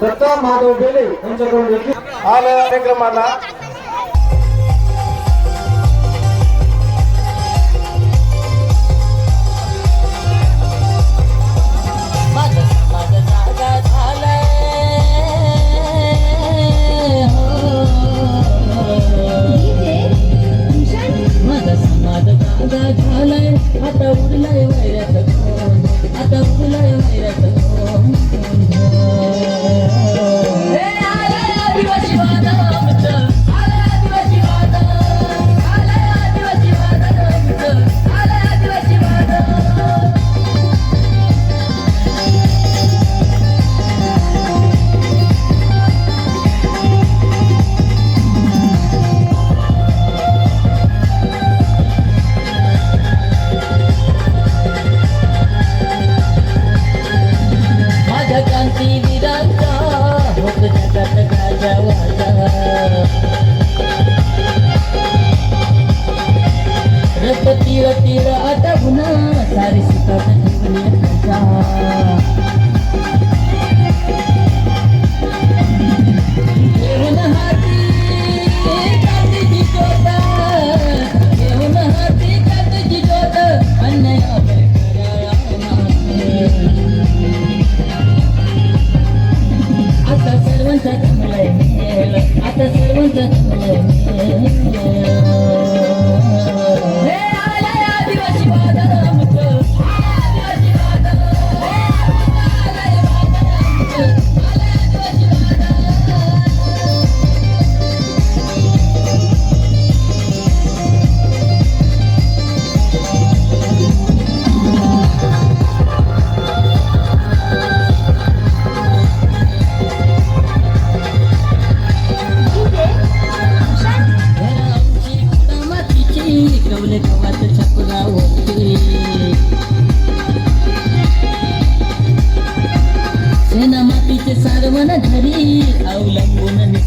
ದತ್ತ ಮಾಧವ ಬೇಲಿ ಹಂಚಿಕೊಂಡಿದ್ದು ಹಾಲು ಕಾರ್ಯಕ್ರಮ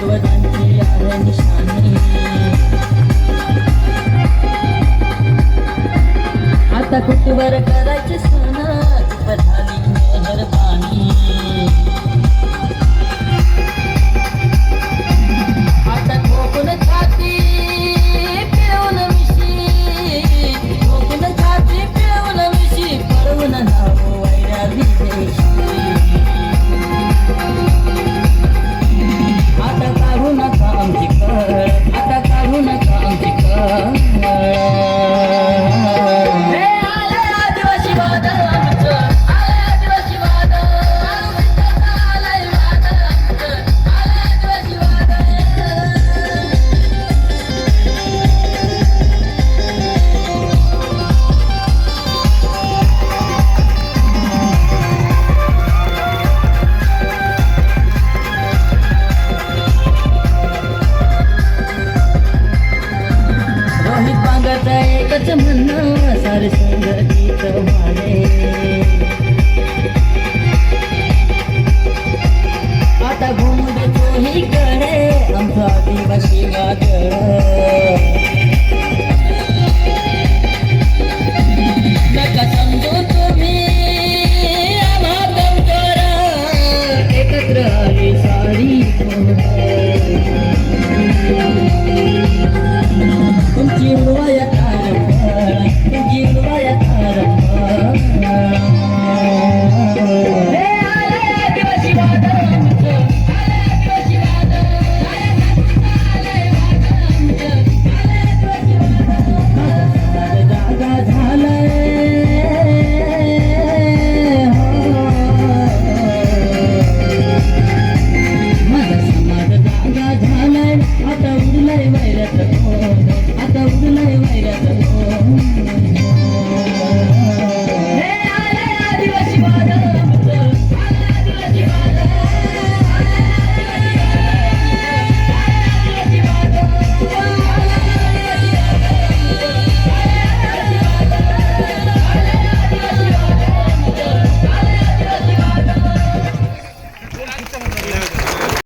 पूर्वजांची आहे निशाणी. देवाचं म्हणणं सार आता घुमड तोही कडे आमचा दिवशी वाद